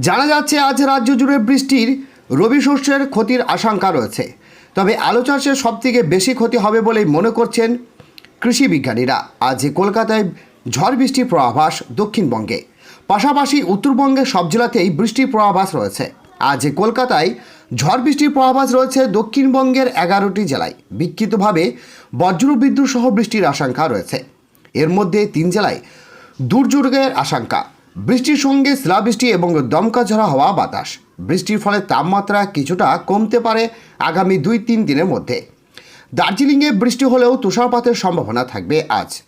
জানা যাচ্ছে, আজ রাজ্য জুড়ে বৃষ্টির, রবি শস্যের ক্ষতির আশঙ্কা রয়েছে। তবে আলু চাষের সবথেকে বেশি ক্ষতি হবে বলেই মনে করছেন কৃষি বিজ্ঞানীরা। আজ কলকাতায় ঝড় বৃষ্টির পূর্বাভাস দক্ষিণবঙ্গে। পাশাপাশি উত্তরবঙ্গের সব জেলাতেই বৃষ্টির পূর্বাভাস রয়েছে। আজ কলকাতায় ঝড় বৃষ্টির পূর্বাভাস রয়েছে দক্ষিণবঙ্গের এগারোটি জেলায়। বিক্ষিপ্তভাবে বজ্রবিদ্যুৎ সহ বৃষ্টির আশঙ্কা রয়েছে। এর মধ্যে তিন জেলায় দুর্যোগের আশঙ্কা। বৃষ্টির সঙ্গে শিলাবৃষ্টি এবং দমকা ঝরা হওয়া বাতাস। বৃষ্টির ফলে তাপমাত্রা কিছুটা কমতে পারে আগামী দুই তিন দিনের মধ্যে। দার্জিলিংয়ে বৃষ্টি হলেও তুষারপাতের সম্ভাবনা থাকবে আজ।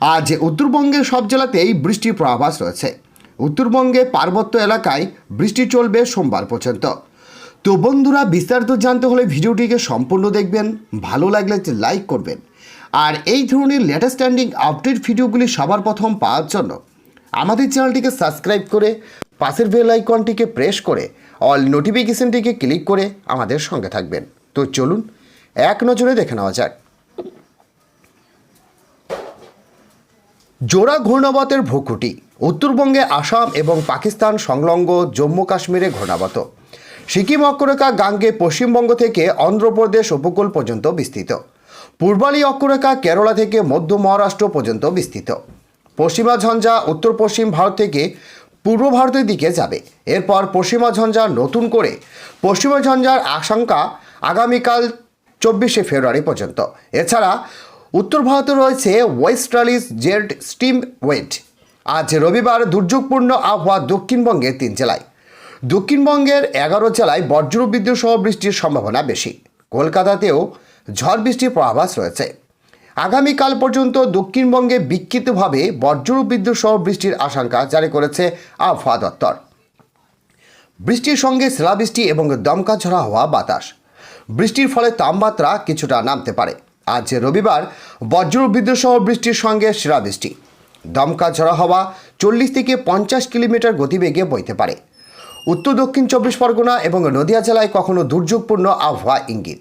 আজ উত্তরবঙ্গের সব জেলাতেই বৃষ্টির পূর্বাভাস রয়েছে। উত্তরবঙ্গে পার্বত্য এলাকায় বৃষ্টি চলবে সোমবার পর্যন্ত। তো বন্ধুরা, বিস্তারিত জানতে হলে ভিডিওটিকে সম্পূর্ণ দেখবেন, ভালো লাগলে লাইক করবেন। আর এই ধরনের লেটেস্ট স্ট্যান্ডিং আপডেট ভিডিওগুলি সবার প্রথম পাওয়ার জন্য আমাদের চ্যানেলটিকে সাবস্ক্রাইব করে, পাশের বেল আইকনটিকে প্রেস করে, অল নোটিফিকেশনটিকে ক্লিক করে আমাদের সঙ্গে থাকবেন। তো চলুন, এক নজরে দেখে নেওয়া যাক। জোড়া ঘূর্ণাবতের ভ্রুকুটি, উত্তরবঙ্গে আসাম এবং পাকিস্তান সংলগ্ন জম্মু কাশ্মীরে ঘূর্ণাবত। সিকিম, অক্ষরেখা, গাঙ্গে, পশ্চিমবঙ্গ থেকে অন্ধ্রপ্রদেশ উপকূল পর্যন্ত বিস্তৃত। পূর্বালী অক্ষরেখা, কেরলা থেকে মধ্য মহারাষ্ট্র পর্যন্ত বিস্তৃত। পশ্চিমা ঝঞ্ঝা উত্তর পশ্চিম ভারত থেকে পূর্ব ভারতের দিকে যাবে। এরপর পশ্চিমা ঝঞ্ঝা নতুন করে পশ্চিমা ঝঞ্ঝার আশঙ্কা আগামীকাল চব্বিশে ফেব্রুয়ারি পর্যন্ত। এছাড়া উত্তর ভারতে রয়েছে ওয়েস্টার্লিস জেড স্টিম ওয়েট। আজ রবিবার দুর্যোগপূর্ণ আবহাওয়া দক্ষিণবঙ্গের তিন জেলায়। দক্ষিণবঙ্গের এগারো জেলায় বজ্রবিদ্যুৎ সহ বৃষ্টির সম্ভাবনা বেশি। কলকাতাতেও ঝড় বৃষ্টির পূর্বাভাস রয়েছে। আগামীকাল পর্যন্ত দক্ষিণবঙ্গে বিক্ষিপ্তভাবে বজ্রবিদ্যুৎ সহ বৃষ্টির আশঙ্কা জারি করেছে আবহাওয়া দপ্তর। বৃষ্টির সঙ্গে শিলাবৃষ্টি এবং দমকা ঝরা হওয়া বাতাস। বৃষ্টির ফলে তাপমাত্রা কিছুটা নামতে পারে। আজ রবিবার বজ্রবিদ্যুৎ সহ বৃষ্টির সঙ্গে শিলাবৃষ্টি। দমকা ঝরা হওয়া চল্লিশ থেকে পঞ্চাশ কিলোমিটার গতিবেগে বইতে পারে। উত্তর দক্ষিণ চব্বিশ পরগনা এবং নদিয়া জেলায় কখনো দুর্যোগপূর্ণ আবহাওয়া ইঙ্গিত।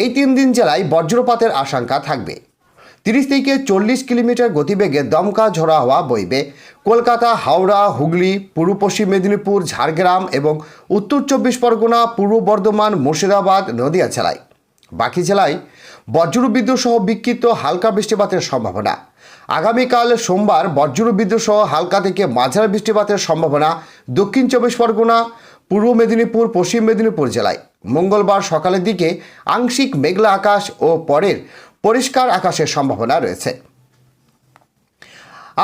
এই তিন দিন জেলায় বজ্রপাতের আশঙ্কা থাকবে। তিরিশ থেকে চল্লিশ কিলোমিটার গতিবেগে দমকা ঝরা হওয়া বইবে। কলকাতা, হাওড়া, হুগলি, পূর্ব পশ্চিম মেদিনীপুর, ঝাড়গ্রাম এবং উত্তর চব্বিশ পরগনা, পূর্ব বর্ধমান, মুর্শিদাবাদ, নদিয়া জেলায়। বাকি জেলায় বজ্রবিদ্যুৎ সহ বিক্ষিপ্ত হালকা বৃষ্টিপাতের সম্ভাবনা। আগামীকাল সোমবার বজ্রবিদ্যুৎ সহ হালকা থেকে মাঝারি বৃষ্টিপাতের সম্ভাবনা দক্ষিণ চব্বিশ পরগনা, পূর্ব মেদিনীপুর, পশ্চিম মেদিনীপুর জেলায়। মঙ্গলবার সকালের দিকে আংশিক মেঘলা আকাশ ও পরের পরিষ্কার আকাশের সম্ভাবনা রয়েছে।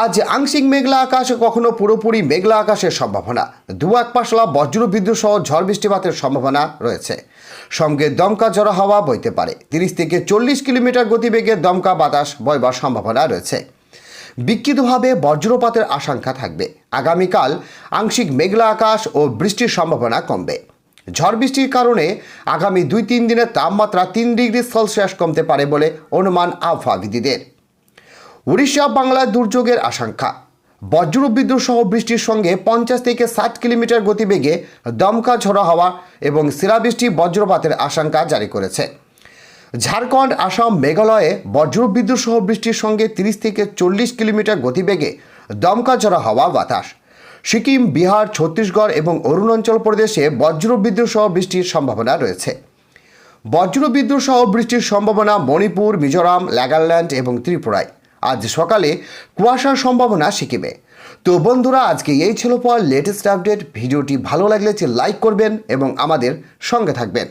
আজ আংশিক মেঘলা আকাশ, কখনো পুরোপুরি মেঘলা আকাশের সম্ভাবনা। দু এক পাশলা, বজ্র বিদ্যুৎ সহ ঝড় বৃষ্টিপাতের সম্ভাবনা রয়েছে। সঙ্গে দমকা জড়ো হাওয়া বইতে পারে। তিরিশ থেকে চল্লিশ কিলোমিটার গতিবেগে দমকা বাতাস বইবার সম্ভাবনা রয়েছে। বিক্ষিতভাবে বজ্রপাতের আশঙ্কা থাকবে। আগামীকাল আংশিক মেঘলা আকাশ ও বৃষ্টির সম্ভাবনা কমবে। ঝড় বৃষ্টির কারণে আগামী দুই তিন দিনের তাপমাত্রা তিন ডিগ্রি সেলসিয়াস কমতে পারে বলে অনুমান আবহাওয়াবিদদের। উড়িষ্যা বাংলায় দুর্যোগের আশঙ্কা। বজ্র বিদ্যুৎ সহ বৃষ্টির সঙ্গে পঞ্চাশ থেকে ষাট কিলোমিটার গতিবেগে দমকা ঝোড়ো হওয়া এবং শিলাবৃষ্টি বজ্রপাতের আশঙ্কা জারি করেছে। ঝাড়খণ্ড, আসাম, মেঘালয়ে বজ্র বিদ্যুৎ সহ বৃষ্টির সঙ্গে তিরিশ থেকে চল্লিশ কিলোমিটার গতিবেগে দমকা ঝরা হওয়া বাতাস। সিকিম, বিহার, ছত্তিশগড় এবং অরুণাচল প্রদেশে বজ্রবিদ্যুৎ সহ বৃষ্টির সম্ভাবনা রয়েছে। বজ্রবিদ্যুৎ সহ বৃষ্টির সম্ভাবনা মণিপুর, মিজোরাম, নাগাল্যান্ড এবং ত্রিপুরায়। আজ সকালে কুয়াশার সম্ভাবনা সিকিমে। তো বন্ধুরা, আজকে এই ছিল পর লেটেস্ট আপডেট ভিডিওটি ভালো লাগলে লাইক করবেন এবং আমাদের সঙ্গে থাকবেন।